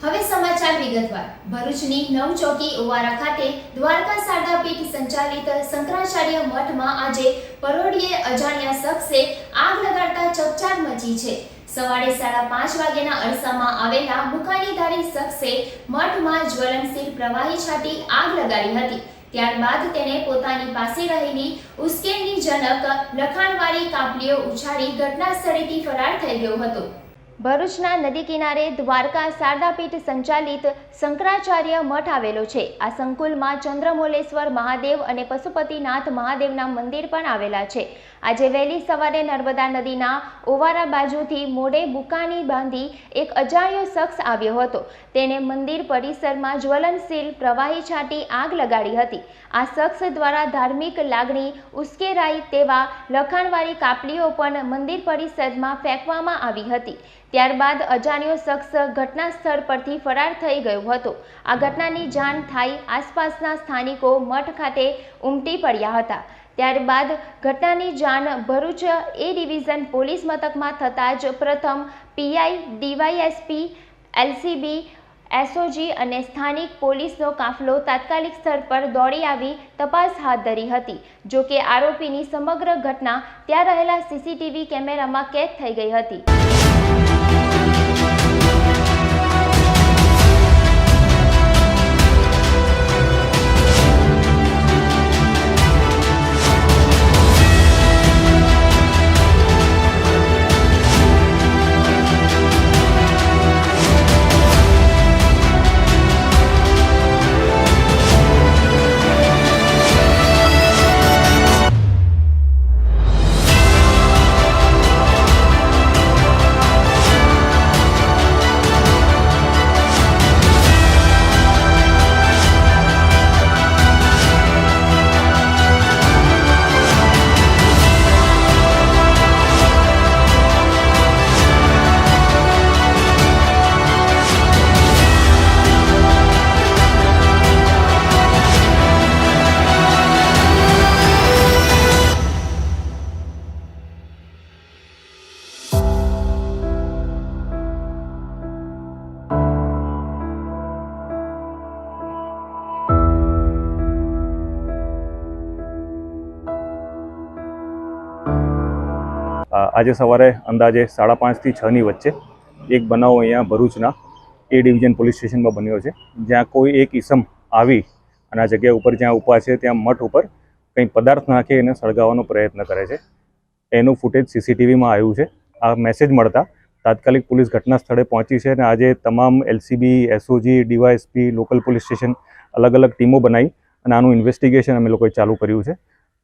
હવે સમાચાર વિગતવાર. ભરૂચની નવચોકી ઓવારા ખાતે દ્વારકા શારદા પીઠ સંચાલિત શંકરાચાર્ય મઠમાં આજે પરોડીએ અજાણ્યા શખ્સે આગ લગાડતા ચકચાર મચી છે. સવારે સાડા પાંચ વાગ્યાના અરસામાં આવેલા બુકાનીધારી શખ્સે મઠમાં જ્વલનશીલ પ્રવાહી છાંટી આગ લગાડી હતી. ત્યારબાદ તેણે પોતાની પાસે રહેલી ઉશ્કેરણીજનક લખાણવાળી કાપલીઓ ઉછાળી ઘટના સ્થળેથી ફરાર થઈ ગયો હતો. ભરૂચના નદી કિનારે દ્વારકા શારદાપીઠ સંચાલિત શંકરાચાર્ય મઠ આવેલો છે. આ સંકુલમાં ચંદ્રમોલેશ્વર મહાદેવ અને પશુપતિનાથ મહાદેવના મંદિર પણ આવેલા છે. આજે વહેલી સવારે નર્મદા નદીના ઓવારા બાજુથી મોડે બુકાની બાંધી એક અજાણ્યો શખ્સ આવ્યો હતો. તેણે મંદિર પરિસરમાં જ્વલનશીલ પ્રવાહી છાંટી આગ લગાડી હતી. આ શખ્સ દ્વારા ધાર્મિક લાગણી ઉશ્કેરાઈ તેવા લખાણવાળી કાપલીઓ પણ મંદિર પરિસરમાં ફેંકવામાં આવી હતી. ત્યારબાદ અજાણ્યો શખ્સ ઘટના સ્થળ પરથી ફરાર થઈ ગયો હતો. આ ઘટનાની જાણ થાય આસપાસના સ્થાનિકો મઠ ખાતે ઉમટી પડ્યા હતા. ત્યારબાદ ઘટનાની જાણ ભરૂચ એ ડિવિઝન પોલીસ મથકમાં થતાં જ પ્રથમ પીઆઈ ડીવાયએસપી એલસીબી એસઓજી અને સ્થાનિક પોલીસનો કાફલો તાત્કાલિક સ્થળ પર દોડી આવી તપાસ હાથ ધરી હતી. જો કે આરોપીની સમગ્ર ઘટના ત્યાં રહેલા સીસીટીવી કેમેરામાં કેદ થઈ ગઈ હતી. આજે સવારે અંદાજે સાડા પાંચથી છની વચ્ચે એક બનાવ અહીંયા ભરૂચના એ ડિવિઝન પોલીસ સ્ટેશનમાં બન્યો છે. જ્યાં કોઈ એક ઈસમ આવી અને આ જગ્યા ઉપર જ્યાં ઊભા છે ત્યાં મઠ ઉપર કંઈ પદાર્થ નાખી એને સળગાવવાનો પ્રયત્ન કરે છે. એનું ફૂટેજ સીસીટીવીમાં આવ્યું છે. આ મેસેજ મળતા તાત્કાલિક પોલીસ ઘટના સ્થળે પહોંચી છે અને આજે તમામ LCB, SOG, DYSP, local police station અલગ અલગ ટીમો બનાવી અને આનું ઇન્વેસ્ટિગેશન અમે લોકોએ ચાલુ કર્યું છે.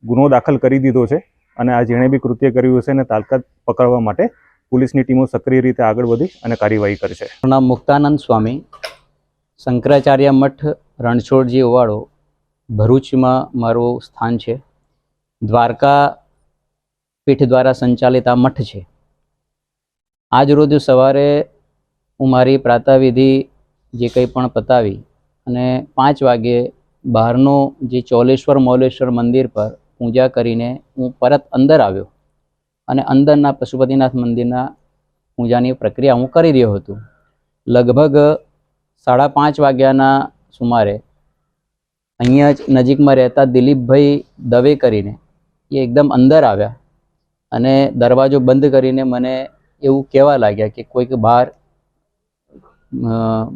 ગુનો દાખલ કરી દીધો છે. અને આ જેણે બી કૃત્ય કર્યું હશે એને તાલકાત પકડવા માટે પોલીસની ટીમો સક્રિય રીતે આગળ વધી અને કાર્યવાહી કરશે નામ મુક્તાનંદ સ્વામી. શંકરાચાર્ય મઠ, રણછોડજી ઓવાળો, ભરૂચમાં મારું સ્થાન છે. દ્વારકા પીઠ દ્વારા સંચાલિત આ મઠ છે. આજ રોજ સવારે હું મારી પ્રાતાવિધિ જે કંઈ પણ પતાવી અને પાંચ વાગે બહારનું જે ચોલેશ્વર મૌલેશ્વર મંદિર પર પૂજા કરીને હું પરત અંદર આવ્યો અને અંદરના પશુપતિનાથ મંદિરના પૂજાની પ્રક્રિયા હું કરી રહ્યો હતો. લગભગ સાડા પાંચ વાગ્યાના સુમારે અહીંયા જ નજીકમાં રહેતા દિલીપભાઈ દવે કરીને એ એકદમ અંદર આવ્યા અને દરવાજો બંધ કરીને મને એવું કહેવા લાગ્યા કે કોઈક બહાર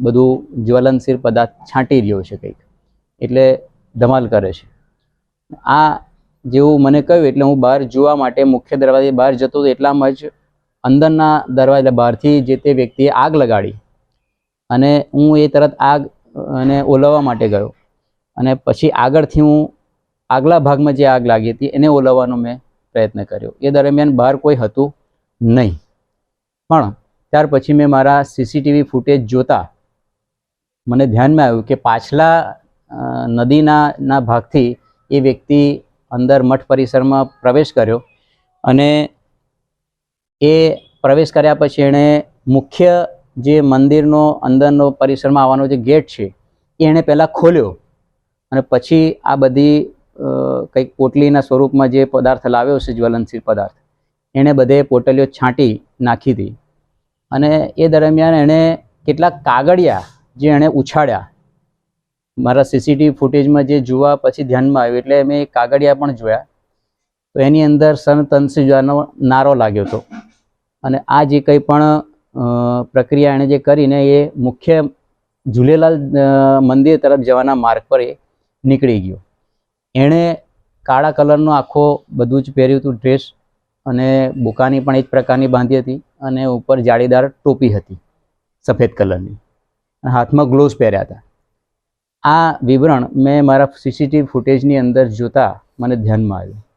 બધું જ્વલનશીલ પદાર્થ છાંટી રહ્યો છે કંઈક. એટલે ધમાલ કરે છે. આ જેવું મને કહ્યું એટલે હું બહાર જોવા માટે મુખ્ય દરવાજે બહાર જતો હતો એટલામાં જ અંદરના દરવાજા બહારથી જે તે વ્યક્તિએ આગ લગાડી અને હું એ તરત આગ, અને ઓલવવા માટે ગયો. અને પછી આગળથી હું આગલા ભાગમાં જે આગ લાગી હતી એને ઓલવવાનો મેં પ્રયત્ન કર્યો. એ દરમિયાન બહાર કોઈ હતું નહીં. પણ ત્યાર પછી મેં મારા સીસીટીવી ફૂટેજ જોતા મને ધ્યાનમાં આવ્યું કે પાછલા નદીના, ના ભાગથી એ વ્યક્તિ અંદર મઠ પરિસરમાં પ્રવેશ કર્યો અને એ પ્રવેશ કર્યા પછી એણે મુખ્ય જે મંદિરનો અંદરનો પરિસરમાં આવવાનો જે ગેટ છે, એ એણે પહેલાં ખોલ્યો અને પછી આ બધી કંઈક પોટલીના સ્વરૂપમાં જે પદાર્થ લાવ્યો છે જ્વલનશીલ પદાર્થ, એણે બધે પોટલીઓ છાંટી નાખી હતી અને એ દરમિયાન એણે કેટલાક કાગળિયા જે એણે ઉછાળ્યા મારા સીસીટીવી ફૂટેજમાં જે જોવા પછી ધ્યાનમાં આવ્યું એટલે મેં કાગડિયા પણ જોયા. તો એની અંદર સનતનસીજાનો નારો લાગ્યો હતો. અને આ જે કંઈ પણ પ્રક્રિયા એણે જે કરીને એ મુખ્ય ઝૂલેલાલ મંદિર તરફ જવાના માર્ગ પર એ નીકળી ગયો. એણે કાળા કલરનો આખો બધું જ પહેર્યું હતું ડ્રેસ અને બુકાની પણ એ જ પ્રકારની બાંધી હતી અને ઉપર જાળીદાર ટોપી હતી, સફેદ કલરની. અને હાથમાં ગ્લોવ્સ પહેર્યા હતા. આ વિવરણ મેં મારા સીસીટીવી ફૂટેજની અંદર જોતાં મને ધ્યાનમાં આવ્યું.